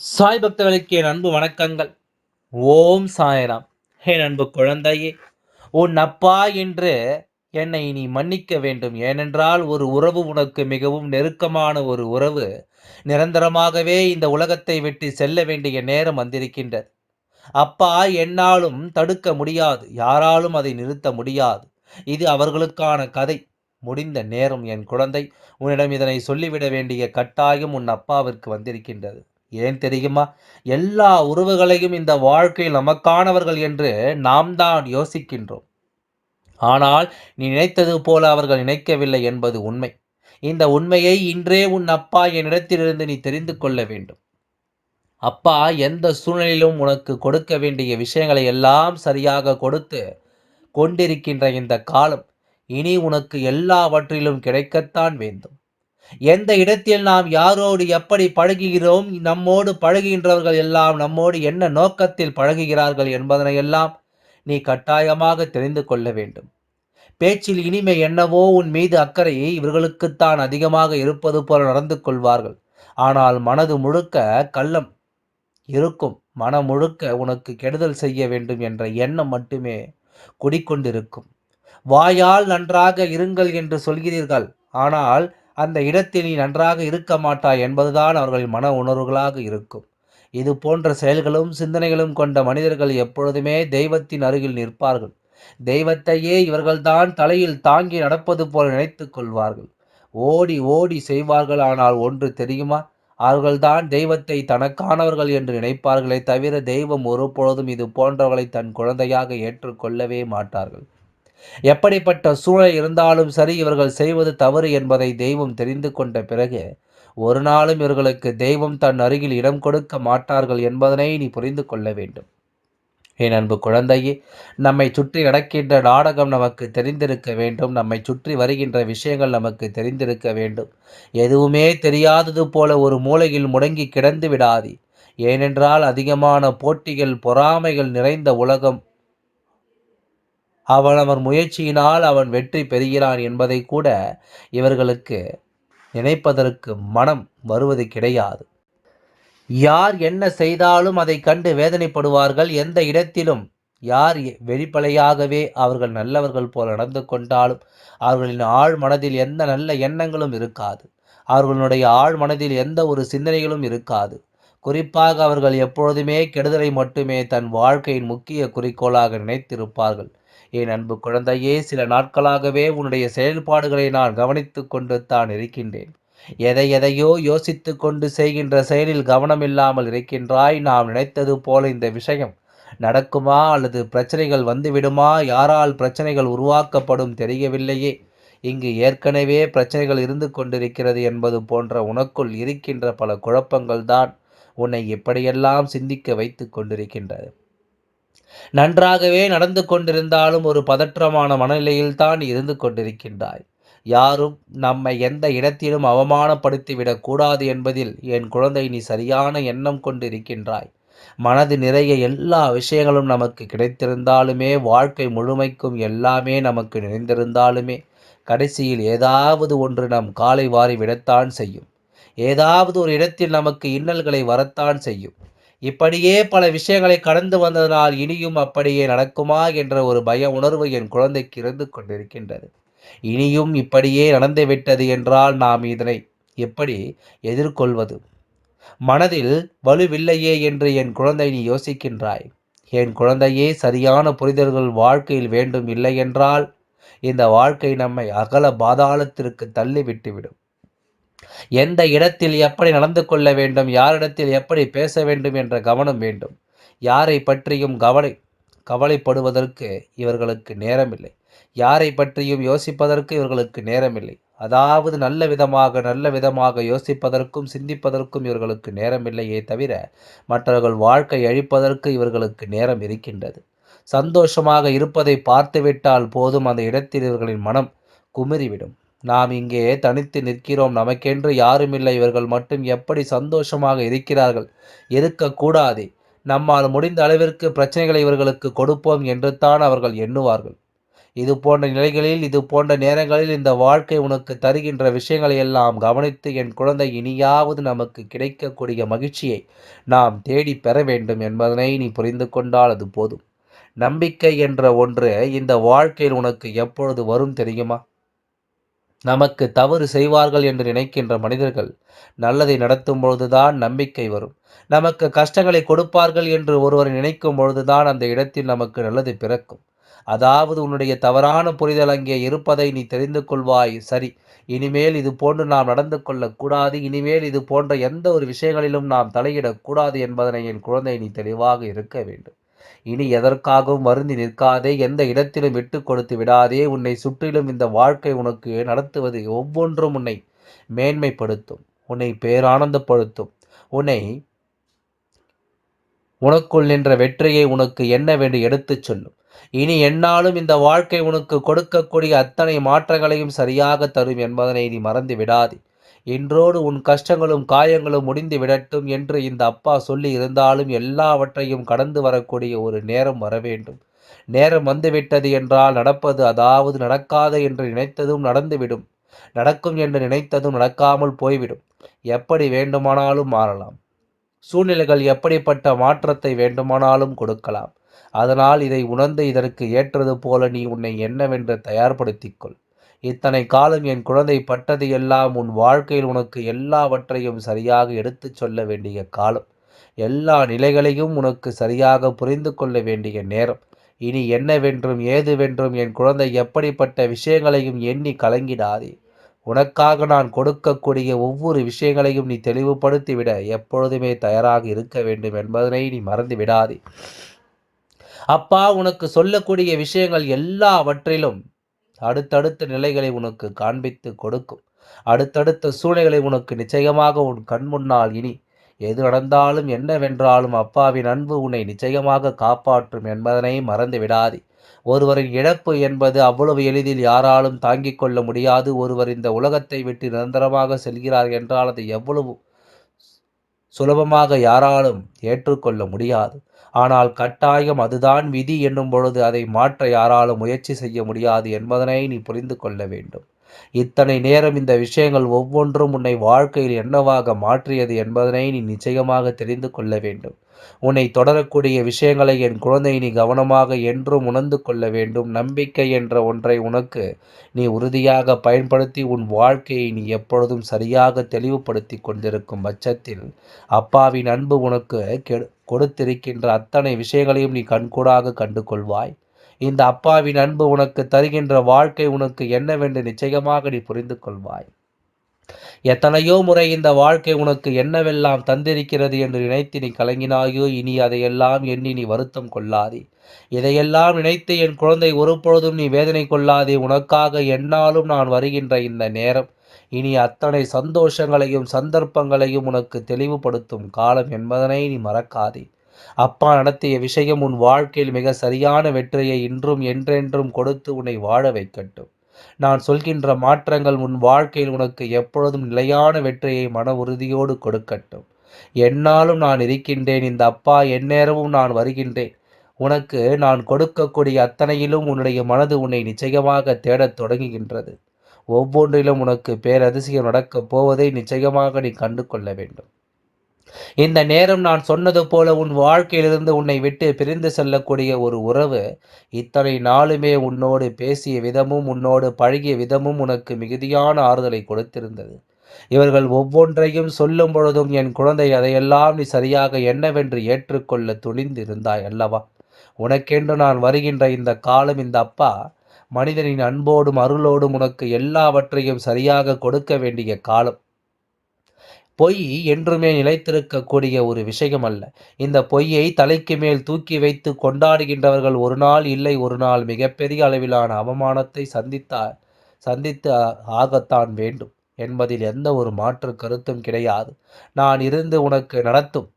சாய் பக்தர்களுக்கு என் அன்பு வணக்கங்கள். ஓம் சாய்ராம். என் அன்பு குழந்தையே உன் அப்பா என்று என்னை நீ மன்னிக்க வேண்டும். ஏனென்றால் ஒரு உறவு உனக்கு மிகவும் நெருக்கமான ஒரு உறவு. நிரந்தரமாகவே இந்த உலகத்தை விட்டு செல்ல வேண்டிய நேரம் வந்திருக்கின்றது. அப்பா என்னாலும் தடுக்க முடியாது. யாராலும் அதை நிறுத்த முடியாது. இது அவர்களுக்கான கதை. முடிந்த நேரம் என் குழந்தை உன்னிடம் இதனை சொல்லிவிட வேண்டிய கட்டாயம் உன் அப்பாவிற்கு வந்திருக்கின்றது. ஏன் தெரியுமா? எல்லா உறவுகளையும் இந்த வாழ்க்கையில் நமக்கானவர்கள் என்று நாம் தான் யோசிக்கின்றோம். ஆனால் நீ நினைத்தது போல அவர்கள் நினைக்கவில்லை என்பது உண்மை. இந்த உண்மையை இன்றே உன் அப்பா என்னிடத்திலிருந்து நீ தெரிந்து கொள்ள வேண்டும். அப்பா எந்த சூழ்நிலையிலும் உனக்கு கொடுக்க வேண்டிய விஷயங்களை எல்லாம் சரியாக கொடுத்து கொண்டிருக்கின்ற இந்த காலம் இனி உனக்கு எல்லாவற்றிலும் கிடைக்கத்தான் வேண்டும். எந்த இடத்தில் நாம் யாரோடு எப்படி பழகுகிறோம் நம்மோடு பழகுகின்றவர்கள் எல்லாம் நம்மோடு என்ன நோக்கத்தில் பழகுகிறார்கள் என்பதனையெல்லாம் நீ கட்டாயமாக தெரிந்து கொள்ள வேண்டும். பேச்சில் இனிமை என்னவோ உன் மீது அக்கறை இவர்களுக்குத்தான் அதிகமாக இருப்பது போல நடந்து கொள்வார்கள். ஆனால் மனது முழுக்க கள்ளம் இருக்கும். மனம் முழுக்க உனக்கு கெடுதல் செய்ய வேண்டும் என்ற எண்ணம் மட்டுமே குடிக்கொண்டிருக்கும். வாயால் நன்றாக இருங்கள் என்று சொல்கிறீர்கள். ஆனால் அந்த இடத்தில் நீ நன்றாக இருக்க மாட்டாய் என்பதுதான் அவர்களின் மன உணர்வுகளாக இருக்கும். இது போன்ற செயல்களும் சிந்தனைகளும் கொண்ட மனிதர்கள் எப்பொழுதுமே தெய்வத்தின் அருகில் நிற்பார்கள். தெய்வத்தையே இவர்கள்தான் தலையில் தாங்கி நடப்பது போல நினைத்து கொள்வார்கள். ஓடி ஓடி செய்வார்கள் ஆனால் ஒன்று தெரியுமா? அவர்கள்தான் தெய்வத்தை தனக்கானவர்கள் என்று நினைப்பார்களே தவிர தெய்வம் ஒருபொழுதும் இது போன்றவர்களை தன் குழந்தையாக ஏற்றுக்கொள்ளவே மாட்டார்கள். எப்படிப்பட்ட சூழல் இருந்தாலும் சரி இவர்கள் செய்வது தவறு என்பதை தெய்வம் தெரிந்து கொண்ட பிறகு ஒரு நாளும் இவர்களுக்கு தெய்வம் தன் அருகில் இடம் கொடுக்க மாட்டார்கள் என்பதனை நீ புரிந்து கொள்ள வேண்டும். என் அன்பு குழந்தையே நம்மை சுற்றி நடக்கின்ற நாடகம் நமக்கு தெரிந்திருக்க வேண்டும். நம்மை சுற்றி வருகின்ற விஷயங்கள் நமக்கு தெரிந்திருக்க வேண்டும். எதுவுமே தெரியாதது போல ஒரு மூலையில் முடங்கி கிடந்து விடாது. ஏனென்றால் அதிகமான போட்டிகள் பொறாமைகள் நிறைந்த உலகம் அவன் அவன் முயற்சியினால் அவன் வெற்றி பெறுகிறான் என்பதை கூட இவர்களுக்கு நினைப்பதற்கு மனம் வருவது கிடையாது. யார் என்ன செய்தாலும் அதை கண்டு வேதனைப்படுவார்கள். எந்த இடத்திலும் யார் வெளிப்படையாகவே அவர்கள் நல்லவர்கள் போல நடந்து கொண்டாலும் அவர்களின் ஆழ் மனதில் எந்த நல்ல எண்ணங்களும் இருக்காது. அவர்களுடைய ஆழ் மனதில் எந்த ஒரு சிந்தனைகளும் இருக்காது. குறிப்பாக அவர்கள் எப்பொழுதுமே கெடுதலை மட்டுமே தன் வாழ்க்கையின் முக்கிய குறிக்கோளாக நினைத்திருப்பார்கள். என் அன்பு குழந்தையே சில நாட்களாகவே உன்னுடைய செயல்பாடுகளை நான் கவனித்து கொண்டு தான் இருக்கின்றேன். எதை எதையோ யோசித்து கொண்டு செய்கின்ற செயலில் கவனமில்லாமல் இருக்கின்றாய். நாம் நினைத்தது போல இந்த விஷயம் நடக்குமா? அல்லது பிரச்சனைகள் வந்துவிடுமா? யாரால் பிரச்சனைகள் உருவாக்கப்படும் தெரியவில்லையே. இங்கு ஏற்கனவே பிரச்சனைகள் இருந்து கொண்டிருக்கிறது என்பது போன்ற உனக்குள் இருக்கின்ற பல குழப்பங்கள் தான் உன்னை எப்படியெல்லாம் சிந்திக்க வைத்து கொண்டிருக்கின்றது. நன்றாகவே நடந்து கொண்டிருந்தாலும் ஒரு பதற்றமான மனநிலையில் தான் இருந்து கொண்டிருக்கின்றாய். யாரும் நம்மை எந்த இடத்திலும் அவமானப்படுத்திவிடக் கூடாது என்பதில் என் குழந்தை நீ சரியான எண்ணம் கொண்டிருக்கின்றாய். மனது நிறைய எல்லா விஷயங்களும் நமக்கு கிடைத்திருந்தாலுமே வாழ்க்கை முழுமைக்கும் எல்லாமே நமக்கு நிறைந்திருந்தாலுமே கடைசியில் ஏதாவது ஒன்று நம் காலை வாரி விடத்தான் செய்யும். ஏதாவது ஒரு இடத்தில் நமக்கு இன்னல்களை வரத்தான் செய்யும். இப்படியே பல விஷயங்களை கடந்து வந்ததனால் இனியும் அப்படியே நடக்குமா என்ற ஒரு பய உணர்வு என் குழந்தைக்கு இருந்து கொண்டிருக்கின்றது. இனியும் இப்படியே நடந்துவிட்டது என்றால் நாம் இதனை எப்படி எதிர்கொள்வது? மனதில் வலுவில்லையே என்று என் குழந்தை நீ யோசிக்கின்றாய். என் குழந்தையே சரியான புரிதல்கள் வாழ்க்கையில் வேண்டும் இல்லை என்றால் இந்த வாழ்க்கை நம்மை அகல பாதாளத்திற்கு தள்ளி விட்டுவிடும் எந்த இடத்தில் எப்படி நடந்து கொள்ள வேண்டும் யாரிடத்தில் எப்படி பேச வேண்டும் என்ற கவனம் வேண்டும். யாரை பற்றியும் கவலை கவலைப்படுவதற்கு இவர்களுக்கு நேரமில்லை. யாரை பற்றியும் யோசிப்பதற்கு இவர்களுக்கு நேரமில்லை. அதாவது நல்ல விதமாக நல்ல விதமாக யோசிப்பதற்கும் சிந்திப்பதற்கும் இவர்களுக்கு நேரமில்லையே தவிர மற்றவர்கள் வாழ்க்கை அழிப்பதற்கு இவர்களுக்கு நேரம் இருக்கின்றது. சந்தோஷமாக இருப்பதை பார்த்துவிட்டால் போதும் அந்த இடத்தில் இவர்களின் மனம் குமிறிவிடும். நாம் இங்கே தனித்து நிற்கிறோம். நமக்கென்று யாருமில்லை. இவர்கள் மட்டும் எப்படி சந்தோஷமாக இருக்கிறார்கள்? இருக்கக்கூடாது நம்மால் முடிந்த அளவிற்கு பிரச்சனைகளை இவர்களுக்கு கொடுப்போம் என்று தான் அவர்கள் எண்ணுவார்கள். இது போன்ற நிலைகளில் இது போன்ற நேரங்களில் இந்த வாழ்க்கை உனக்கு தருகின்ற விஷயங்களை எல்லாம் கவனித்து என் குழந்தை இனியாவது நமக்கு கிடைக்கக்கூடிய மகிழ்ச்சியை நாம் தேடி பெற வேண்டும் என்பதனை நீ புரிந்து கொண்டால் அது போதும். நம்பிக்கை என்ற ஒன்று இந்த வாழ்க்கையில் உனக்கு எப்பொழுது வரும் தெரியுமா? நமக்கு தவறு செய்வார்கள் என்று நினைக்கின்ற மனிதர்கள் நல்லதை நடத்தும் பொழுதுதான் நம்பிக்கை வரும். நமக்கு கஷ்டங்களை கொடுப்பார்கள் என்று ஒருவர் நினைக்கும் பொழுதுதான் அந்த இடத்தில் நமக்கு நல்லது பிறக்கும். அதாவது உன்னுடைய தவறான புரிதல் அங்கே இருப்பதை நீ தெரிந்து கொள்வாய். சரி இனிமேல் இது போன்று நாம் நடந்து கொள்ளக்கூடாது. இனிமேல் இது போன்ற எந்த ஒரு விஷயங்களிலும் நாம் தலையிடக்கூடாது என்பதனை என் குழந்தை நீ தெளிவாக இருக்க வேண்டும். இனி எதற்காகவும் வருந்தி நிற்காதே எந்த இடத்திலும் விட்டு கொடுத்து விடாதே உன்னை சுற்றிலும் இந்த வாழ்க்கை உனக்கு நடத்துவது ஒவ்வொன்றும் உன்னை மேன்மைப்படுத்தும் உன்னை பேரானந்தப்படுத்தும். உன்னை உனக்குள் நின்ற வெற்றியை உனக்கு என்னவென்று எடுத்துச் சொல்லும்? இனி என்னாலும் இந்த வாழ்க்கை உனக்கு கொடுக்கக்கூடிய அத்தனை மாற்றங்களையும் சரியாக தரும் என்பதனை நீ மறந்து விடாதே. இன்றோடு உன் கஷ்டங்களும் காயங்களும் முடிந்து விடட்டும் என்று இந்த அப்பா சொல்லி இருந்தாலும் எல்லாவற்றையும் கடந்து வரக்கூடிய ஒரு நேரம் வர வேண்டும். நேரம் வந்துவிட்டது என்றால் நடப்பது அதாவது நடக்காது என்று நினைத்ததும் நடந்துவிடும். நடக்கும் என்று நினைத்ததும் நடக்காமல் போய்விடும். எப்படி வேண்டுமானாலும் மாறலாம். சூழ்நிலைகள் எப்படிப்பட்ட மாற்றத்தை வேண்டுமானாலும் கொடுக்கலாம். அதனால் இதை உணர்ந்து இதற்கு ஏற்றது போல நீ உன்னை என்னவென்று தயார்படுத்திக்கொள் இத்தனை காலம் என் குழந்தை பட்டது எல்லாம் உன் வாழ்க்கையில் உனக்கு எல்லாவற்றையும் சரியாக எடுத்துச் சொல்ல வேண்டிய காலம். எல்லா நிலைகளையும் உனக்கு சரியாக புரிந்து கொள்ள வேண்டிய நேரம். இனி என்னவென்றும் ஏதுவென்றும் என் குழந்தை எப்படிப்பட்ட விஷயங்களையும் எண்ணி கலங்கிடாதே. உனக்காக நான் கொடுக்கக்கூடிய ஒவ்வொரு விஷயங்களையும் நீ தெளிவுபடுத்திவிட எப்பொழுதுமே தயாராக இருக்க வேண்டும் என்பதனை நீ மறந்து விடாதே அப்பா உனக்கு சொல்லக்கூடிய விஷயங்கள் எல்லாவற்றிலும் அடுத்தடுத்த நிலைகளை உனக்கு காண்பித்து கொடுக்கும். அடுத்தடுத்த சூழ்நிலைகளை உனக்கு நிச்சயமாக உன் கண் முன்னால் இனி எது நடந்தாலும் என்னவென்றாலும் அப்பாவின் அன்பு உன்னை நிச்சயமாக காப்பாற்றும் என்பதனை மறந்து விடாதே. ஒருவரின் இழப்பு என்பது அவ்வளவு எளிதில் யாராலும் தாங்கிக் கொள்ள முடியாது. ஒருவர் இந்த உலகத்தை விட்டு நிரந்தரமாக செல்கிறார் என்றால் அது எவ்வளவு சுலபமாக யாராலும் ஏற்றுக்கொள்ள முடியாது. ஆனால் கட்டாயம் அதுதான் விதி என்னும் பொழுது அதை மாற்ற யாராலும் முயற்சி செய்ய முடியாது என்பதனை நீ புரிந்து கொள்ள வேண்டும். இத்தனை நேரம் இந்த விஷயங்கள் ஒவ்வொன்றும் உன்னை வாழ்க்கையில் என்னவாக மாற்றியது என்பதனை நீ நிச்சயமாக தெரிந்து கொள்ள வேண்டும். உன்னை தொடரக்கூடிய விஷயங்களை என் குழந்தை நீ கவனமாக என்றும் உணர்ந்து கொள்ள வேண்டும். நம்பிக்கை என்ற ஒன்றை உனக்கு நீ உறுதியாக பயன்படுத்தி உன் வாழ்க்கையை நீ எப்பொழுதும் சரியாக தெளிவுபடுத்தி கொண்டிருக்கும் பட்சத்தில் அப்பாவின் அன்பு உனக்கு கொடுத்திருக்கின்ற அத்தனை விஷயங்களையும் நீ கண்கூடாக கண்டு கொள்வாய் இந்த அப்பாவின் அன்பு உனக்கு தருகின்ற வாழ்க்கை உனக்கு என்னவென்று நிச்சயமாக நீ புரிந்து கொள்வாய் எத்தனையோ முறை இந்த வாழ்க்கை உனக்கு என்னவெல்லாம் தந்திருக்கிறது என்று நினைத்து நீ கலங்கினாயோ இனி அதையெல்லாம் எண்ணி நீ வருத்தம் கொள்ளாதே. இதையெல்லாம் நினைத்து என் குழந்தை ஒரு பொழுதும் நீ வேதனை கொள்ளாதே. உனக்காக என்னாலும் நான் வருகின்ற இந்த நேரம். இனி அத்தனை சந்தோஷங்களையும் சந்தர்ப்பங்களையும் உனக்கு தெளிவுபடுத்தும் காலம் என்பதனை நீ மறக்காதே. அப்பா நடத்திய விஷயம் உன் வாழ்க்கையில் மிக சரியான வெற்றியை இன்றும் என்றென்றும் கொடுத்து உன்னை வாழ வைக்கட்டும். நான் சொல்கின்ற மாற்றங்கள் உன் வாழ்க்கையில் உனக்கு எப்பொழுதும் நிலையான வெற்றியை மன உறுதியோடு கொடுக்கட்டும். என்னாலும் நான் இருக்கின்றேன். இந்த அப்பா எந்நேரமும் நான் வருகின்றேன். உனக்கு நான் கொடுக்கக்கூடிய அத்தனையிலும் உன்னுடைய மனது உன்னை நிச்சயமாக தேடத் தொடங்குகின்றது. ஒவ்வொன்றிலும் உனக்கு பேரதிசயம் நடக்கப் போவதை நிச்சயமாக நீ கண்டு கொள்ள வேண்டும். இந்த நேரம் நான் சொன்னது போல உன் வாழ்க்கையிலிருந்து உன்னை விட்டு பிரிந்து செல்லக்கூடிய ஒரு உறவு இத்தனை நாளுமே உன்னோடு பேசிய விதமும் உன்னோடு பழகிய விதமும் உனக்கு மிகுதியான ஆறுதலை கொடுத்திருந்தது. இவர்கள் ஒவ்வொன்றையும் சொல்லும் பொழுதும் என் குழந்தை அதையெல்லாம் நீ சரியாக என்னவென்று ஏற்றுக்கொள்ள துணிந்திருந்தாய் அல்லவா? உனக்கென்று நான் வருகின்ற இந்த காலம் இந்த அப்பா மனிதனின் அன்போடும் அருளோடும் உனக்கு எல்லாவற்றையும் சரியாக கொடுக்க வேண்டிய காலம். பொய் என்றுமே நிலைத்திருக்கக்கூடிய ஒரு விஷயம் அல்ல. இந்த பொய்யை தலைக்கு மேல் தூக்கி வைத்து கொண்டாடுகின்றவர்கள் ஒரு நாள் இல்லை ஒரு நாள் மிகப்பெரிய அளவிலான அவமானத்தை சந்தித்தா சந்தித்து ஆகத்தான் வேண்டும். என்பதில் எந்த ஒரு மாற்று கருத்தும் கிடையாது. நான் இருந்து உனக்கு நடத்தும்.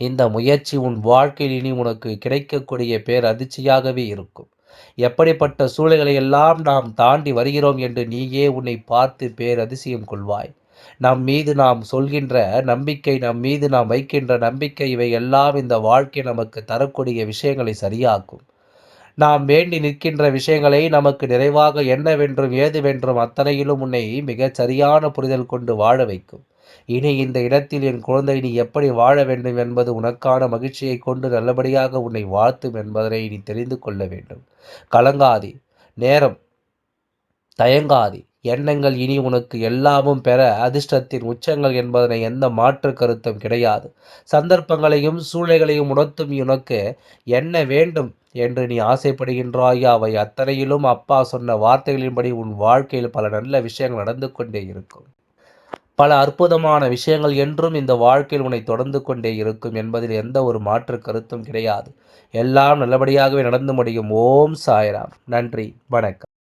இந்த முயற்சி உன் வாழ்க்கையில் இனி உனக்கு கிடைக்கக்கூடிய பேர் அதிர்ச்சியாகவே இருக்கும். எப்படிப்பட்ட சூழல்களை எல்லாம் நாம் தாண்டி வருகிறோம் என்று நீயே உன்னை பார்த்து பேர் அதிசயம் கொள்வாய். நம் மீது நாம் சொல்கின்ற நம்பிக்கை நம் மீது நாம் வைக்கின்ற நம்பிக்கை இவை எல்லாம் இந்த வாழ்க்கை நமக்கு தரக்கூடிய விஷயங்களை சரியாக்கும். நாம் வேண்டி நிற்கின்ற விஷயங்களை நமக்கு நிறைவாக என்னவென்றும் ஏதுவென்றும் அத்தனையிலும் உன்னை மிகச் சரியான புரிதல் கொண்டு வாழ வைக்கும். இனி இந்த இடத்தில் என் குழந்தை நீ எப்படி வாழ வேண்டும் என்பது உனக்கான மகிழ்ச்சியை கொண்டு நல்லபடியாக உன்னை வாழ்த்தும் என்பதனை நீ தெரிந்து கொள்ள வேண்டும். கலங்காதி. நேரம். தயங்காதி. எண்ணங்கள் இனி உனக்கு எல்லாமும் பெற அதிர்ஷ்டத்தின் உச்சங்கள் என்பதனை எந்த மாற்று கருத்தும் கிடையாது. சந்தர்ப்பங்களையும் சூழ்நிலைகளையும் உணர்த்தும் உனக்கு என்ன வேண்டும் என்று நீ ஆசைப்படுகின்றாயோ. அவை அத்தனையிலும் அப்பா சொன்ன வார்த்தைகளின்படி உன் வாழ்க்கையில் பல நல்ல விஷயங்கள் நடந்து கொண்டே இருக்கும். பல அற்புதமான விஷயங்கள் என்றும் இந்த வாழ்க்கையில் உன்னை தொடர்ந்து கொண்டே இருக்கும் என்பதில் எந்த ஒரு மாற்று கருத்தும் கிடையாது. எல்லாம் நல்லபடியாகவே நடந்து முடியும். ஓம் சாய்ராம். நன்றி. வணக்கம்.